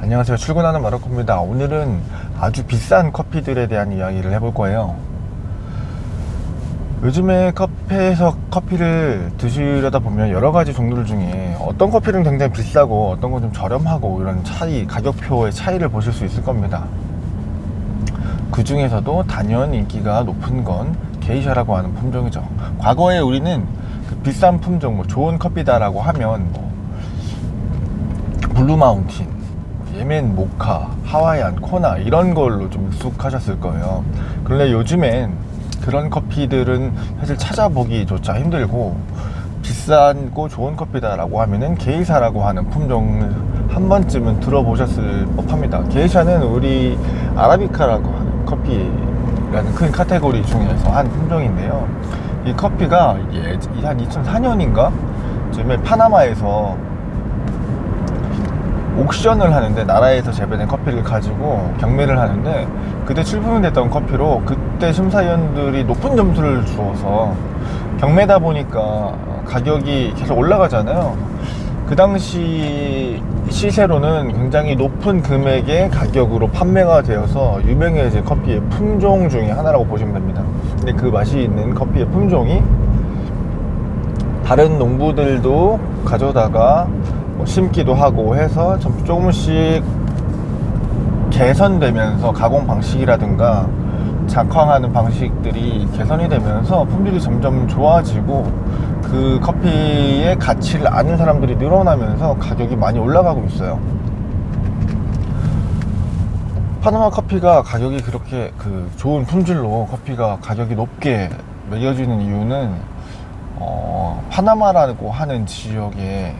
안녕하세요. 출근하는 마르코입니다. 오늘은 아주 비싼 커피들에 대한 이야기를 해볼 거예요. 요즘에 카페에서 커피를 드시려다 보면 여러 가지 종류들 중에 어떤 커피는 굉장히 비싸고 어떤 건 좀 저렴하고 이런 차이, 가격표의 차이를 보실 수 있을 겁니다. 그 중에서도 단연 인기가 높은 건 게이샤라고 하는 품종이죠. 과거에 우리는 그 비싼 품종, 뭐 좋은 커피다라고 하면 뭐 블루 마운틴, 예멘 모카, 하와이안 코나 이런 걸로 좀 익숙하셨을 거예요. 그런데 요즘엔 그런 커피들은 사실 찾아보기조차 힘들고 비싸고 좋은 커피다라고 하면은 게이샤라고 하는 품종을 한 번쯤은 들어보셨을 법합니다. 게이샤는 우리 아라비카라고 하는 커피라는 큰 카테고리 중에서 한 품종인데요. 이 커피가 예, 한 2004년인가 쯤에 파나마에서 옥션을 하는데 나라에서 재배된 커피를 가지고 경매를 하는데 그때 출품이 됐던 커피로 그때 심사위원들이 높은 점수를 주어서 경매다 보니까 가격이 계속 올라가잖아요. 그 당시 시세로는 굉장히 높은 금액의 가격으로 판매가 되어서 유명해진 커피의 품종 중에 하나라고 보시면 됩니다. 근데 그 맛이 있는 커피의 품종이 다른 농부들도 가져다가 뭐 심기도 하고 해서 좀 조금씩 개선되면서 가공 방식이라든가 작황하는 방식들이 개선이 되면서 품질이 점점 좋아지고 그 커피의 가치를 아는 사람들이 늘어나면서 가격이 많이 올라가고 있어요. 파나마 커피가 가격이 그렇게 그 좋은 품질로 커피가 가격이 높게 매겨지는 이유는 어, 파나마라고 하는 지역에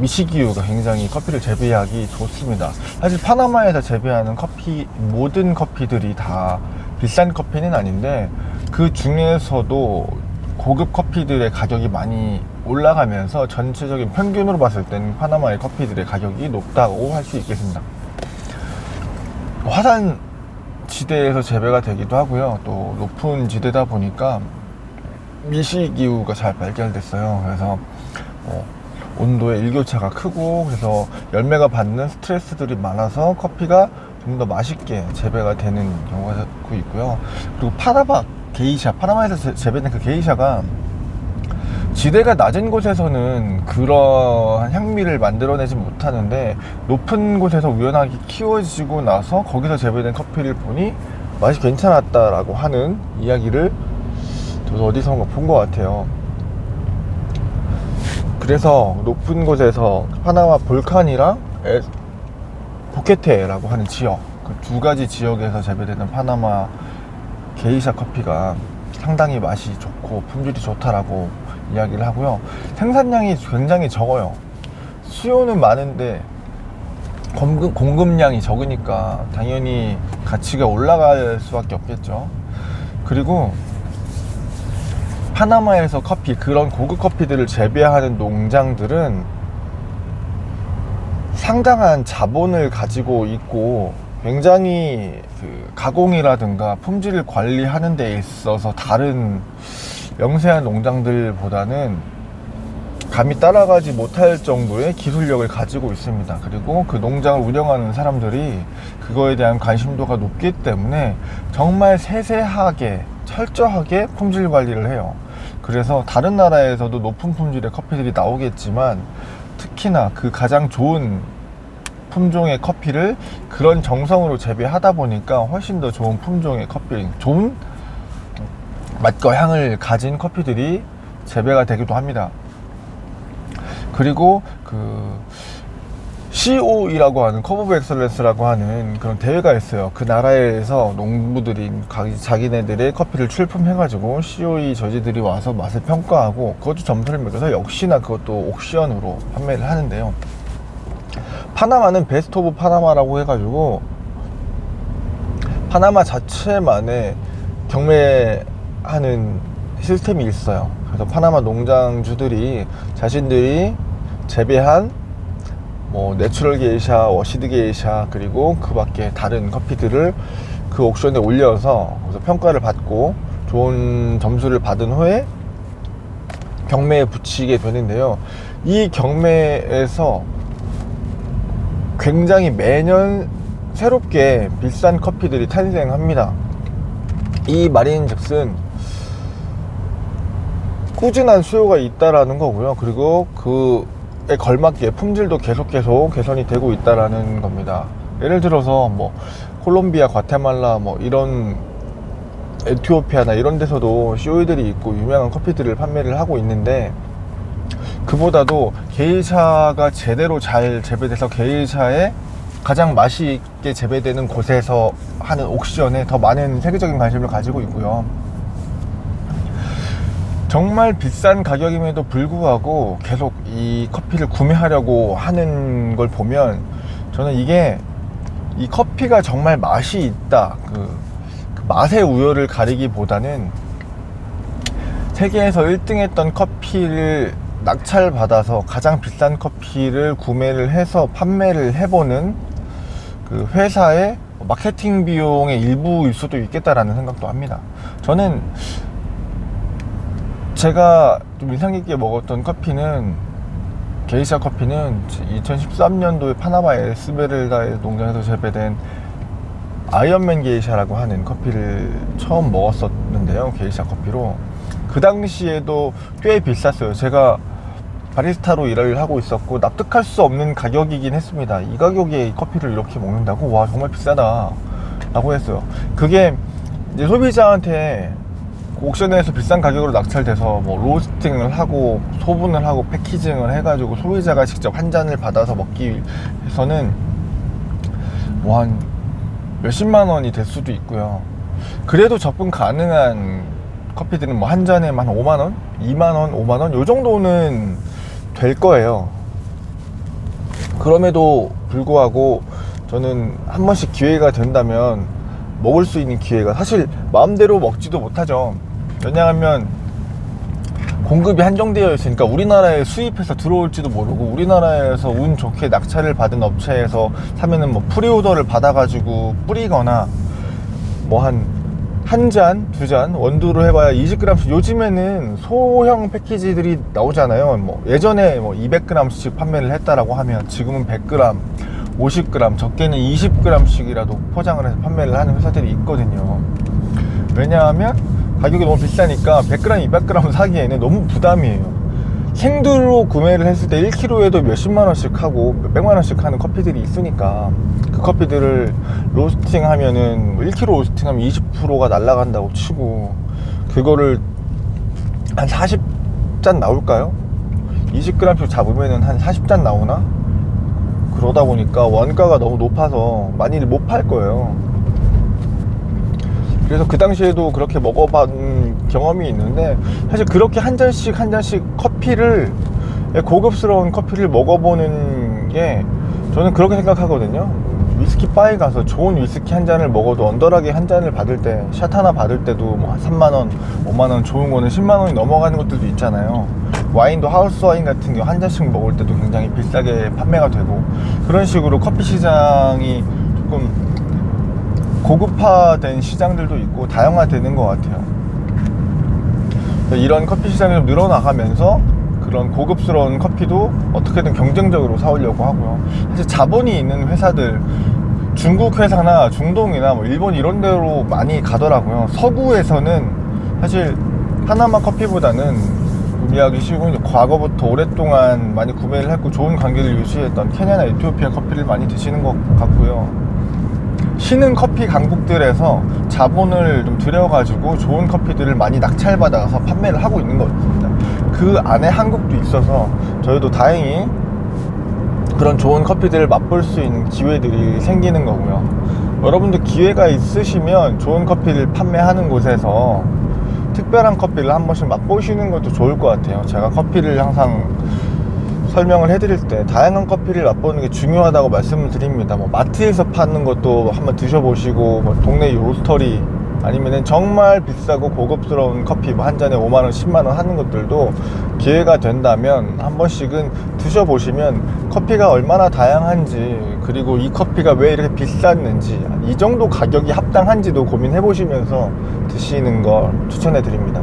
미시기후가 굉장히 커피를 재배하기 좋습니다. 사실 파나마에서 재배하는 커피 모든 커피들이 다 비싼 커피는 아닌데 그 중에서도 고급 커피들의 가격이 많이 올라가면서 전체적인 평균으로 봤을 때는 파나마의 커피들의 가격이 높다고 할 수 있겠습니다. 화산 지대에서 재배가 되기도 하고요. 또 높은 지대다 보니까 미시기후가 잘 발견됐어요. 그래서 어, 온도의 일교차가 크고 그래서 열매가 받는 스트레스들이 많아서 커피가 좀 더 맛있게 재배가 되는 경우가 있고요. 그리고 파나마 게이샤, 파나마에서 재- 재배된 그 게이샤가 지대가 낮은 곳에서는 그러한 향미를 만들어내지 못하는데 높은 곳에서 우연하게 키워지고 나서 거기서 재배된 커피를 보니 맛이 괜찮았다라고 하는 이야기를 저도 어디선가 본 것 같아요. 그래서 높은 곳에서 파나마 볼칸이랑 에, 보케테라고 하는 지역 그 두 가지 지역에서 재배되는 파나마 게이샤 커피가 상당히 맛이 좋고 품질이 좋다라고 이야기를 하고요. 생산량이 굉장히 적어요. 수요는 많은데 공급, 공급량이 적으니까 당연히 가치가 올라갈 수밖에 없겠죠. 그리고 파나마에서 커피 그런 고급 커피들을 재배하는 농장들은 상당한 자본을 가지고 있고 굉장히 그 가공이라든가 품질을 관리하는 데 있어서 다른 영세한 농장들보다는 감히 따라가지 못할 정도의 기술력을 가지고 있습니다. 그리고 그 농장을 운영하는 사람들이 그거에 대한 관심도가 높기 때문에 정말 세세하게 철저하게 품질 관리를 해요. 그래서 다른 나라에서도 높은 품질의 커피들이 나오겠지만 특히나 그 가장 좋은 품종의 커피를 그런 정성으로 재배하다 보니까 훨씬 더 좋은 품종의 커피, 좋은 맛과 향을 가진 커피들이 재배가 되기도 합니다. 그리고 그 COE라고 하는 커브 오브 엑설런스라고 하는 그런 대회가 있어요. 그 나라에서 농부들이 가- 자기네들의 커피를 출품해가지고 COE 저지들이 와서 맛을 평가하고 그것도 점수를 매겨서 역시나 그것도 옥션으로 판매를 하는데요. 파나마는 베스트 오브 파나마라고 해가지고 파나마 자체만의 경매하는 시스템이 있어요. 그래서 파나마 농장주들이 자신들이 재배한 뭐 내추럴 게이샤, 워시드 게이샤 그리고 그 밖에 다른 커피들을 그 옥션에 올려서 평가를 받고 좋은 점수를 받은 후에 경매에 붙이게 되는데요. 이 경매에서 굉장히 매년 새롭게 비싼 커피들이 탄생합니다. 이 말인 즉슨 꾸준한 수요가 있다라는 거고요. 그리고 그 에 걸맞게 품질도 계속 계속 개선이 되고 있다라는 겁니다. 예를 들어서 뭐 콜롬비아, 과테말라 뭐 이런 에티오피아나 이런 데서도 COE들이 있고 유명한 커피들을 판매를 하고 있는데 그보다도 게이샤가 제대로 잘 재배돼서 게이샤에 가장 맛이 있게 재배되는 곳에서 하는 옥시전에 더 많은 세계적인 관심을 가지고 있고요. 정말 비싼 가격임에도 불구하고 계속 이 커피를 구매하려고 하는 걸 보면 저는 이게 이 커피가 정말 맛이 있다. 그, 그 맛의 우열을 가리기보다는 세계에서 1등 했던 커피를 낙찰 받아서 가장 비싼 커피를 구매를 해서 판매를 해보는 그 회사의 마케팅 비용의 일부일 수도 있겠다라는 생각도 합니다. 저는 제가 좀 인상 깊게 먹었던 커피는 게이샤 커피는 2013년도에 파나마 에스베르다의 농장에서 재배된 아이언맨 게이샤라고 하는 커피를 처음 먹었었는데요. 게이샤 커피로. 그 당시에도 꽤 비쌌어요. 제가 바리스타로 일을 하고 있었고 납득할 수 없는 가격이긴 했습니다. 이 가격에 이 커피를 이렇게 먹는다고? 와, 정말 비싸다. 라고 했어요. 그게 소비자한테 옥션에서 비싼 가격으로 낙찰돼서 뭐 로스팅을 하고 소분을 하고 패키징을 해가지고 소비자가 직접 한 잔을 받아서 먹기 위해서는 뭐 한 몇십만 원이 될 수도 있고요. 그래도 접근 가능한 커피들은 뭐 한 잔에 만 5만 원, 2만 원, 5만 원, 요 정도는 될 거예요. 그럼에도 불구하고 저는 한 번씩 기회가 된다면 먹을 수 있는 기회가 사실 마음대로 먹지도 못하죠. 왜냐하면 공급이 한정되어 있으니까 우리나라에 수입해서 들어올지도 모르고 우리나라에서 운 좋게 낙찰을 받은 업체에서 사면은 뭐 프리오더를 받아가지고 뿌리거나 뭐 한 한 잔, 두 잔, 원두로 해봐야 20g씩. 요즘에는 소형 패키지들이 나오잖아요. 뭐 예전에 뭐 200g씩 판매를 했다라고 하면 지금은 100g, 50g, 적게는 20g씩이라도 포장을 해서 판매를 하는 회사들이 있거든요. 왜냐하면 가격이 너무 비싸니까 100g, 200g 사기에는 너무 부담이에요. 생두로 구매를 했을 때 1kg에도 몇십만 원씩 하고 몇백만 원씩 하는 커피들이 있으니까 그 커피들을 로스팅 하면은 1kg 로스팅 하면 20%가 날라간다고 치고 그거를 한 40잔 나올까요? 20g씩 잡으면은 한 40잔 나오나? 그러다 보니까 원가가 너무 높아서 많이 못 팔 거예요. 그래서 그 당시에도 그렇게 먹어본 경험이 있는데 사실 그렇게 한 잔씩 한 잔씩 커피를 고급스러운 커피를 먹어보는 게 저는 그렇게 생각하거든요. 위스키 바에 가서 좋은 위스키 한 잔을 먹어도 언더하게 한 잔을 받을 때, 샷 하나 받을 때도 뭐 3만 원, 5만 원, 좋은 거는 10만 원이 넘어가는 것들도 있잖아요. 와인도 하우스 와인 같은 경우 한 잔씩 먹을 때도 굉장히 비싸게 판매가 되고, 그런 식으로 커피 시장이 조금 고급화된 시장들도 있고 다양화되는 것 같아요. 이런 커피 시장이 좀 늘어나가면서 그런 고급스러운 커피도 어떻게든 경쟁적으로 사오려고 하고요. 사실 자본이 있는 회사들 중국 회사나 중동이나 뭐 일본 이런 데로 많이 가더라고요. 서구에서는 사실 하나마 커피보다는 구매하기 이제 과거부터 오랫동안 많이 구매를 했고 좋은 관계를 유지했던 케냐나 에티오피아 커피를 많이 드시는 것 같고요. 쉬는 커피 강국들에서 자본을 좀 들여가지고 좋은 커피들을 많이 낙찰받아서 판매를 하고 있는 겁니다. 그 안에 한국도 있어서 저희도 다행히 그런 좋은 커피들을 맛볼 수 있는 기회들이 생기는 거고요. 여러분들 기회가 있으시면 좋은 커피를 판매하는 곳에서 특별한 커피를 한 번씩 맛보시는 것도 좋을 것 같아요. 제가 커피를 항상 설명을 해드릴 때 다양한 커피를 맛보는 게 중요하다고 말씀을 드립니다. 뭐 마트에서 파는 것도 한번 드셔보시고 뭐 동네 로스터리 아니면은 정말 비싸고 고급스러운 커피 뭐 한 잔에 5만 원, 10만 원 하는 것들도 기회가 된다면 한 번씩은 드셔 보시면 커피가 얼마나 다양한지 그리고 이 커피가 왜 이렇게 비쌌는지 이 정도 가격이 합당한지도 고민해 보시면서 드시는 걸 추천해 드립니다.